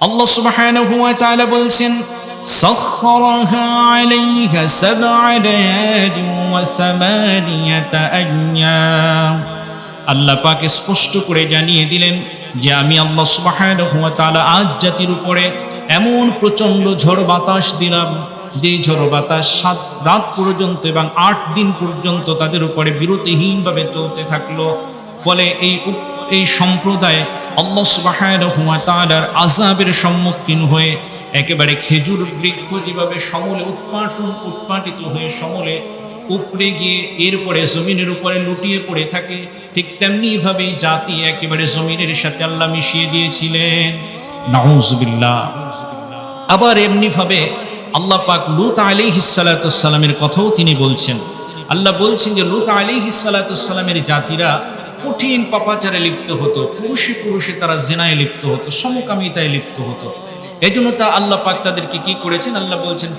আল্লাহ সুবহানাহু ওয়া তাআলা বলছেন سخرها عليها سبع ليال وثمانية أيام আল্লাহ পাক স্পষ্ট করে জানিয়ে দিলেন যে আমি আল্লাহ সুবহানাহু ওয়া তাআলা আজ জাতির উপরে এমন প্রচন্ড ঝড় বাতাস দিলাম যে ঝড় বাতাস সাত রাত পর্যন্ত এবং আট দিন পর্যন্ত তাদের উপরে বিরতিহীনভাবে চলতে থাকলো ফলে এই এই সম্প্রদায় আল্লাহ তাআলার আযাবের সম্মুখীন হয়ে একেবারে খেজুর বৃক্ষ যেভাবে সমলে উৎপাটন, উৎপাটিত হয়ে সমলে উপড়ে গিয়ে এরপরে জমিনের উপরে লুটিয়ে পড়ে থাকে, ঠিক তেমনি ভাবেই জাতি একেবারে জমিনের সাথে আল্লাহ মিশিয়ে দিয়েছিলেন। নাউজুবিল্লাহ আবার এমনি ভাবে আল্লাহ পাক লুত আলী হিসালাতামের কথাও তিনি বলছেন। আল্লাহ বলছেন যে, লুত আলী হিসালাতামের জাতিরা কঠিন পাপাচারে লিপ্ত হতো পুরুষে পুরুষে তারা জেনায় লিপ্ত হতো, সমকামিতায় লিপ্ত হতো। এই জন্য তা আল্লাহ পাক তাদেরকে কি করেছেন? আল্লাহ বলছেন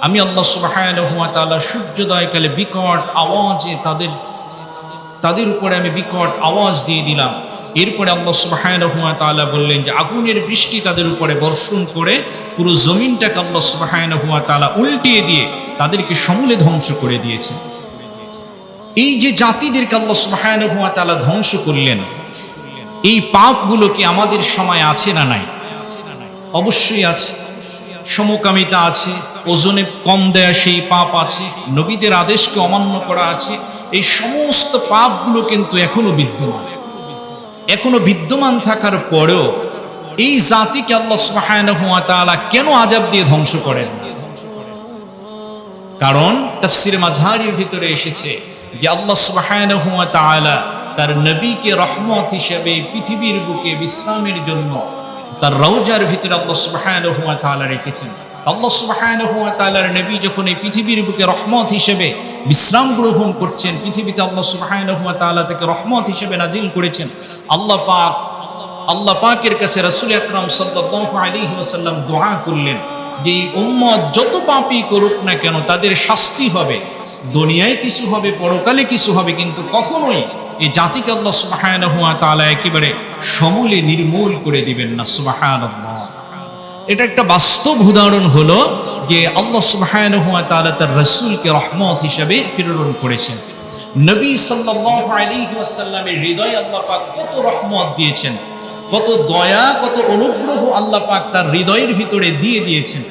আমি আল্লাহ তাআলা সূর্যোদয়কালে বিকট আওয়াজে তাদের তাদের উপরে আমি বিকট আওয়াজ দিয়ে দিলাম। এরপরে আল্লাহ সুবহানাহু ওয়া তাআলা বললেন যে, আগুনের বৃষ্টি তাদের উপরে বর্ষণ করে, পুরো জমিনটাকে আল্লাহ সুবহানাহু ওয়া তাআলা উল্টিয়ে দিয়ে তাদেরকে সমূলে ধ্বংস করে দিয়েছেন এই যে জাতিদেরকে আল্লাহ সুবহানাহু হুয়া তালা ধ্বংস করলেন, এই পাপগুলো কি আমাদের সময় আছে না নাই? অবশ্যই আছে। সমকামিতা আছে, ওজনে কম দেয়া সেই পাপ আছে, নবীদের আদেশকে অমান্য করা আছে, এই সমস্ত পাপগুলো কিন্তু এখনও বিদ্যমান। এখনও বিদ্যমান থাকার পরেও এই জাতিকে আল্লাহ সুবহানাহু হুয়া তালা কেন আজাব দিয়ে ধ্বংস করেন? কারণ তাফসির মাঝহারির ভিতরে এসেছে যে আল্লাহ সুবহানাহু ওয়া তাআলা তার নবীকে রহমত হিসেবে পৃথিবীর বুকে বিশ্রামের জন্য তার রৌজার ভিতরে আল্লাহ সুবহানাহু ওয়া তাআলা রেখেছেন। আল্লাহ সুবহানাহু ওয়া তাআলার নবী যখন এই পৃথিবীর বুকে রহমত হিসেবে বিশ্রাম গ্রহণ করছেন, পৃথিবীতে আল্লাহ সুবহানাহু ওয়া তাআলা তাকে রহমত হিসেবে নাজিল করেছেন, আল্লাহ পাক, আল্লাহ পাকের কাছে রাসূল আকরাম সাল্লাল্লাহু আলাইহি ওয়াসাল্লাম দোয়া করলেন যে উম্মত যত পাপই করুক না কেন তাদের শাস্তি হবে। দুনিয়ায় কিছু হবে, পরকালে কিছু হবে, কিন্তু কখনোই এই জাতিকে আল্লাহ সুবহানাহু ওয়া তাআলা একেবারে সমূলে নির্মূল করে দিবেন না, সুবহানাল্লাহ। এটা একটা বাস্তব উদাহরণ হলো যে আল্লাহ সুবহানাহু ওয়া তাআলা তার রাসূলকে রহমত হিসেবে প্রেরণ করেছেন। নবী সাল্লাল্লাহু আলাইহি ওয়াসাল্লামের হৃদয়ে আল্লাহ পাক কত রহমত দিয়েছেন, কত দয়া, কত অনুগ্রহ আল্লাহ পাক তার হৃদয়ের ভিতরে দিয়ে দিয়েছেন।